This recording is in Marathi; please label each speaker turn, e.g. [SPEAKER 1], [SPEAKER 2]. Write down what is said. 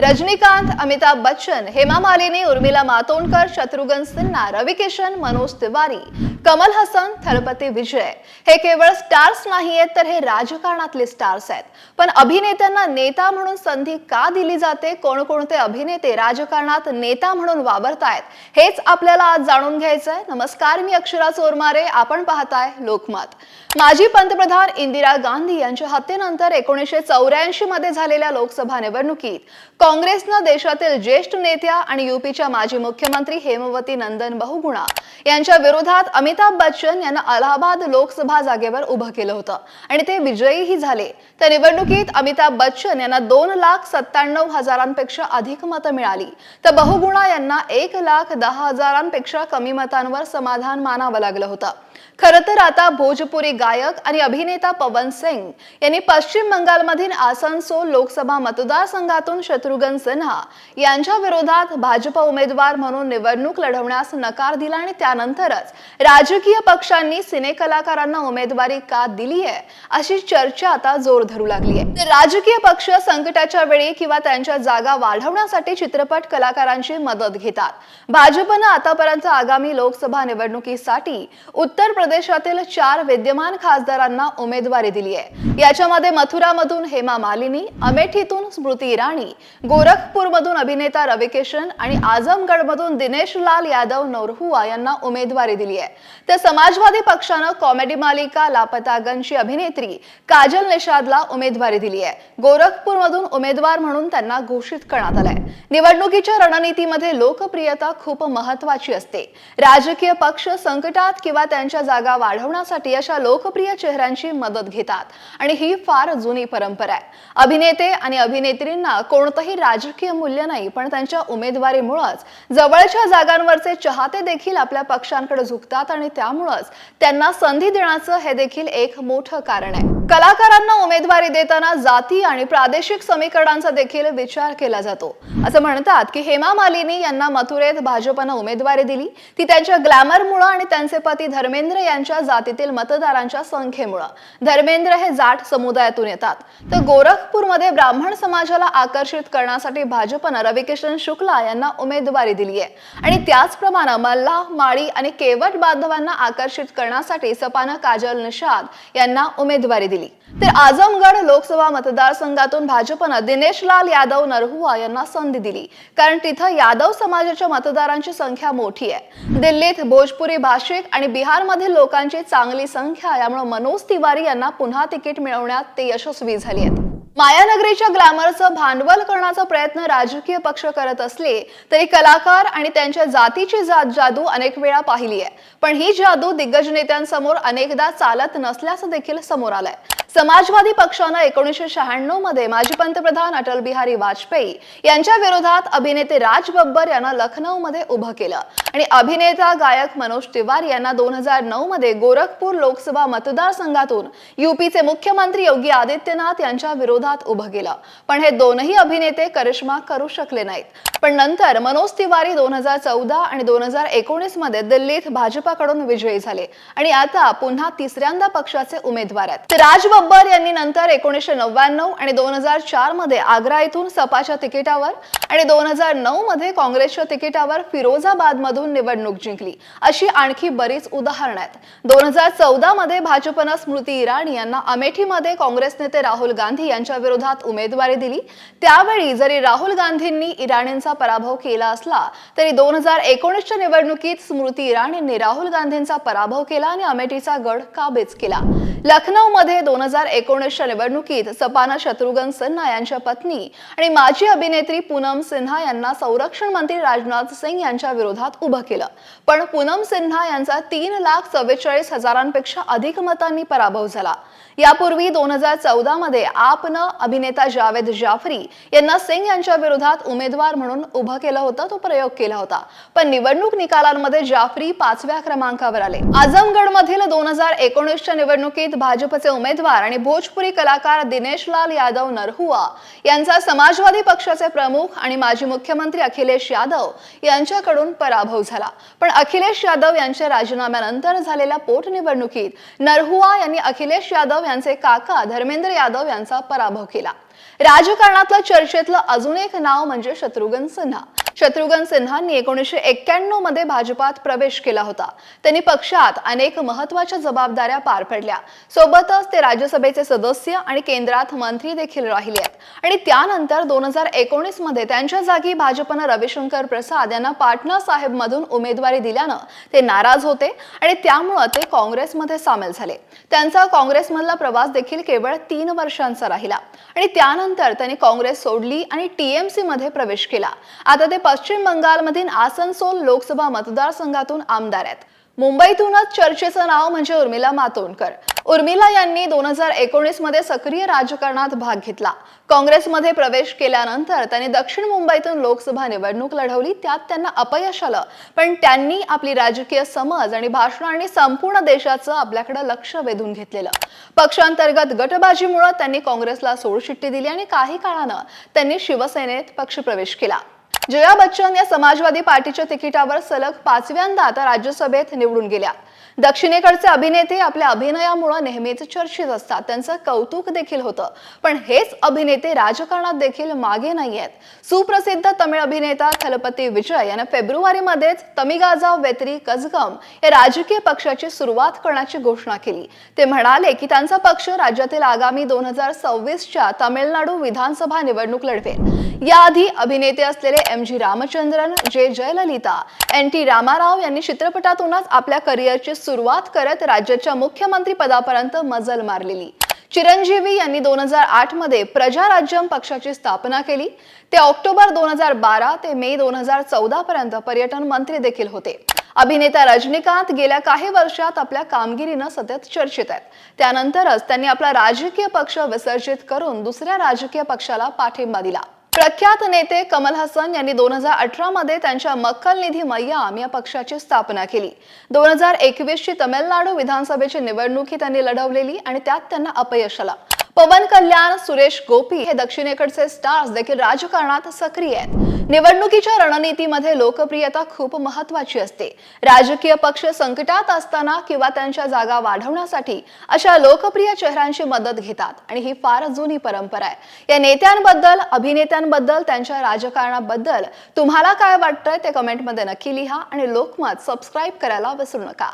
[SPEAKER 1] रजनीकांत अमिताभ बच्चन हेमा मालिनी उर्मिला मातोंडकर शत्रुघ्न सिन्हा रवी किशन मनोज तिवारी कमल हसन थलपती विजय. हे केवळ स्टार्स नाहीयेत तर हे राजकारणातले स्टार्स आहेत. पण अभिनेत्यांना नेता म्हणून संधी का दिली जाते? कोणकोणते अभिनेते राजकारणात नेता म्हणून वावरतायत? हेच आपल्याला आज जाणून घ्यायचंय. नमस्कार मी अक्षरा चोरमारे. आपण पाहताय लोकमत. माजी पंतप्रधान इंदिरा गांधी यांच्या हत्येनंतर एकोणीसशे चौऱ्याऐंशी मध्ये झालेल्या लोकसभा निवडणुकीत काँग्रेसनं देशातील ज्येष्ठ नेत्या आणि युपीच्या माजी मुख्यमंत्री हेमवती नंदन बहुगुणा यांच्या विरोधात अमित अमिताभ बच्चन यांना अलाहाबाद लोकसभा जागेवर उभं केलं होतं. आणि ते विजयीही झाले. त्या निवडणुकीत अमिताभ बच्चन यांना दोन लाख सत्त्याण्णव हजारांपेक्षा अधिक मतं मिळाली. तर बहुगुणा यांना एक लाख दहा हजारांपेक्षा कमी मतांवर समाधान मानावं लागलं होतं. खरं तर आता भोजपुरी गायक आणि अभिनेता पवन सिंग यांनी पश्चिम बंगालमधील आसनसोल लोकसभा मतदारसंघातून शत्रुघ्न सिन्हा यांच्या विरोधात भाजप उमेदवार म्हणून निवडणूक लढवण्यास नकार दिला आणि त्यानंतरच राजकीय पक्षांनी सिने कलाकारांना उमेदवारी का दिली आहे अशी चर्चा आता जोर धरू लागली आहे. राजकीय पक्ष संकटाच्या वेळी किंवा त्यांच्या जागा वाढवण्यासाठी चित्रपट कलाकारांची मदत घेतात. भाजपनं आतापर्यंत आगामी लोकसभा निवडणुकीसाठी उत्तर प्रदेशातील चार विद्यमान खासदारांना उमेदवारी दिली आहे. याच्यामध्ये मथुरामधून हेमा मालिनी अमेठीतून स्मृती इराणी गोरखपूरमधून अभिनेता रवी किशन आणि आझमगडमधून दिनेश लाल यादव नौरहुआ यांना उमेदवारी दिली आहे. तर समाजवादी पक्षानं कॉमेडी मालिका लापतागनची अभिनेत्री काजल निषादला उमेदवारी दिली आहे. गोरखपूरमधून उमेदवार म्हणून त्यांना घोषित करण्यात आलंय. निवडणुकीच्या रणनीतीमध्ये लोकप्रियता खूप महत्वाची असते. राजकीय पक्ष संकटात किंवा त्यांच्या जागा वाढवण्यासाठी अशा लोकप्रिय चेहऱ्यांची मदत घेतात. आणि ही फार जुनी परंपरा आहे. अभिनेते आणि अभिनेत्रींना कोणतंही राजकीय मूल्य नाही पण त्यांच्या उमेदवारीमुळेच जवळच्या जागांवरचे चाहते देखील आपल्या पक्षांकडे झुकतात आणि आणि त्यामुळंच त्यांना संधी देण्याचं हे देखील एक मोठं कारण आहे. कलाकारांना उमेदवारी देताना जाती आणि प्रादेशिक समीकरणांचा देखील विचार केला जातो. असं म्हणतात की हेमा मालिनी यांना मथुरेत भाजपनं उमेदवारी दिली. ती त्यांच्या ग्लॅमरमुळं आणि त्यांचे पती धर्मेंद्र यांच्या जातीतील मतदारांच्या संख्येमुळं. धर्मेंद्र हे जाट समुदायातून येतात. तर गोरखपूरमध्ये ब्राह्मण समाजाला आकर्षित करण्यासाठी भाजपनं रविकिशन शुक्ला यांना उमेदवारी दिली आहे आणि त्याचप्रमाणे मल्ला माळी आणि केवट बांधव बांधवांना आकर्षित करण्यासाठी सपानं काजल निषाद यांना उमेदवारी दिली. तर आजमगड लोकसभा मतदारसंघातून भाजपनं दिनेश लाल यादव नरहुआ यांना संधी दिली. कारण तिथं यादव समाजाच्या मतदारांची संख्या मोठी आहे. दिल्लीत भोजपुरी भाषिक आणि बिहारमधील लोकांची चांगली संख्या यामुळे मनोज तिवारी यांना पुन्हा तिकीट मिळवण्यात ते यशस्वी झाले आहेत. मायानगरीच्या ग्लॅमरचं भांडवल करण्याचा प्रयत्न राजकीय पक्ष करत असले तरी कलाकार आणि त्यांच्या जातीची जात जादू अनेक वेळा पाहिली आहे. पण ही जादू दिग्गज नेत्यांसमोर अनेकदा चालत नसल्याचं देखील समोर आलंय. समाजवादी पक्षानं एकोणीसशे शहाण्णवमध्ये माजी पंतप्रधान अटल बिहारी वाजपेयी यांच्या विरोधात अभिनेते राज बब्बर यांना लखनौ मध्ये उभं केलं. आणि अभिनेता गायक मनोज तिवारी यांना दोन हजार नऊ मध्ये गोरखपूर लोकसभा मतदारसंघातून युपीचे मुख्यमंत्री योगी आदित्यनाथ यांच्या विरोधात उभं केलं. पण हे दोनही अभिनेते करिश्मा करू शकले नाहीत. पण नंतर मनोज तिवारी दोन हजार चौदा आणि दोन हजार एकोणीसमध्ये दिल्लीत भाजपाकडून विजयी झाले. आणि आता पुन्हा तिसऱ्यांदा पक्षाचे उमेदवार आहेत. राज बब्बर यांनी नंतर एकोणीसशे नव्याण्णव आणि दोन हजार चारमध्ये आग्रा इथून सपाच्या तिकिटावर आणि दोन हजार नऊ मध्ये काँग्रेसच्या तिकिटावर फिरोजाबाद मधून निवडणूक जिंकली. अशी आणखी बरीच उदाहरणं आहेत. दोन हजार चौदा मध्ये भाजपनं स्मृती इराणी यांना अमेठीमध्ये काँग्रेस नेते राहुल गांधी यांच्या विरोधात उमेदवारी दिली. त्यावेळी जरी राहुल गांधींनी इराणींचा पराभव केला असला तरी दोन हजार एकोणीसच्या निवडणुकीत स्मृती इराणींनी राहुल गांधींचा पराभव केला आणि अमेठीचा गड काबीज केला. लखनौमध्ये दोन हजार एकोणीसच्या निवडणुकीत सपाना शत्रुघ्न सिन्हा यांच्या पत्नी आणि माजी अभिनेत्री पूनम सिन्हा यांना संरक्षण मंत्री राजनाथ सिंग यांच्या विरोधात उभं केलं. पण पूनम सिन्हा यांचा तीन लाख चव्वेचाळीस हजारांपेक्षा अधिक मतांनी पराभव झाला. यापूर्वी दोन हजार चौदा मध्ये आपनं अभिनेता जावेद जाफरी यांना सिंग यांच्या विरोधात उमेदवार म्हणून उभं केलं होतं तो प्रयोग केला होता. पण निवडणूक निकालांमध्ये जाफरी पाचव्या क्रमांकावर आले. आझमगडमधील दोन हजार एकोणीसच्या निवडणुकीत भाजपचे उमेदवार आणि भोजपुरी कलाकार दिनेशलाल यादव नरहुआ यांचा समाजवादी पक्षाचे प्रमुख आणि माजी मुख्यमंत्री अखिलेश यादव यांच्याकडून पराभव झाला. पण अखिलेश यादव यांच्या राजीनाम्यानंतर झालेल्या पोटनिवडणुकीत नरहुआ यांनी अखिलेश यादव यांचे काका धर्मेंद्र यादव यांचा पराभव केला. राजकारणातलं चर्चेतलं अजून एक नाव म्हणजे शत्रुघ्न सिन्हा. शत्रुघ्न सिन्हांनी एकोणीसशे एक्क्याण्णवमध्ये भाजपात प्रवेश केला होता. त्यांनी पक्षात अनेक महत्त्वाच्या जबाबदाऱ्या पार पडल्या. सोबतच ते राज्यसभेचे सदस्य आणि केंद्रात मंत्री देखील राहिले आहेत. आणि त्यानंतर दोन हजार एकोणीसमध्ये त्यांच्या जागी भाजपनं रविशंकर प्रसाद यांना पाटणा साहेब मधून उमेदवारी दिल्यानं ते नाराज होते आणि त्यामुळं ते काँग्रेसमध्ये सामील झाले. त्यांचा काँग्रेसमधला प्रवास देखील केवळ तीन वर्षांचा राहिला. आणि त्यानंतर त्यांनी काँग्रेस सोडली आणि टीएमसी मध्ये प्रवेश केला. आता ते पश्चिम बंगालमधील आसनसोल लोकसभा मतदारसंघातून आमदार आहेत. मुंबईतूनच चर्चेचं नाव म्हणजे उर्मिला मातोंडकर. उर्मिला यांनी दोन हजार एकोणीसमध्ये सक्रिय राजकारणात भाग घेतला. काँग्रेसमध्ये प्रवेश केल्यानंतर त्यांनी दक्षिण मुंबईतून लोकसभा निवडणूक लढवली त्यात त्यांना अपयश आलं. पण त्यांनी आपली राजकीय समज आणि भाषणांनी संपूर्ण देशाचं आपल्याकडे लक्ष वेधून घेतलेलं. पक्षांतर्गत गटबाजीमुळे त्यांनी काँग्रेसला सोडशिट्टी दिली आणि काही काळानं त्यांनी शिवसेनेत पक्षप्रवेश केला. जया बच्चन या समाजवादी पार्टीच्या तिकिटावर सलग पाचव्यांदा आता राज्यसभेत निवडून गेल्या. दक्षिणेकडचे अभिनेते आपल्या अभिनयामुळे नेहमीच चर्चेत असतात. त्यांचं कौतुक देखील होतं. पण हेच अभिनेते राजकारणात देखील मागे नाही आहेत सुप्रसिद्ध तमिळ अभिनेता खलपती विजय यानं फेब्रुवारीमध्येच तमिगाजा वेतरी कजगम या राजकीय पक्षाची सुरुवात करण्याची घोषणा केली. ते म्हणाले की त्यांचा पक्ष राज्यातील आगामी दोन हजार सव्वीसच्या तामिळनाडू विधानसभा निवडणूक लढवेल. याआधी अभिनेते असलेले एम जी रामचंद्रन जे जयललिता एन टी रामाराव यांनी चित्रपटातूनच आपल्या करिअरची सुरुवात करत राज्याच्या मुख्यमंत्री पदापर्यंत मजल मारलेली. चिरंजीवी यांनी दोन हजार आठमध्ये प्रजा राज्यम पक्षाची स्थापना केली. ते ऑक्टोबर दोन हजार बारा ते मे दोन हजार चौदा पर्यंत पर्यटन मंत्री देखील होते. अभिनेता रजनीकांत गेल्या काही वर्षात आपल्या कामगिरीनं सतत चर्चेत आहेत. त्यानंतरच त्यांनी आपला राजकीय पक्ष विसर्जित करून दुसऱ्या राजकीय पक्षाला पाठिंबा दिला. प्रख्यात नेते कमल हसन यांनी दोन हजार अठरामध्ये त्यांच्या मक्कल निधी मय्याम या पक्षाची स्थापना केली. दोन हजार एकवीसची तमिळनाडू विधानसभेची निवडणूक ही त्यांनी लढवलेली आणि त्यात त्यांना अपयश आलं. पवन कल्याण सुरेश गोपी हे दक्षिणेकडचे स्टार्स देखील राजकारणात सक्रिय आहेत. निवडणुकीच्या रणनीतीमध्ये लोकप्रियता खूप महत्वाची असते. राजकीय पक्ष संकटात असताना किंवा त्यांच्या जागा वाढवण्यासाठी अशा लोकप्रिय चेहऱ्यांची मदत घेतात आणि ही फार जुनी परंपरा आहे. या नेत्यांबद्दल अभिनेत्यांबद्दल त्यांच्या राजकारणाबद्दल तुम्हाला काय वाटतंय ते कमेंटमध्ये नक्की लिहा आणि लोकमत सबस्क्राईब करायला विसरू नका.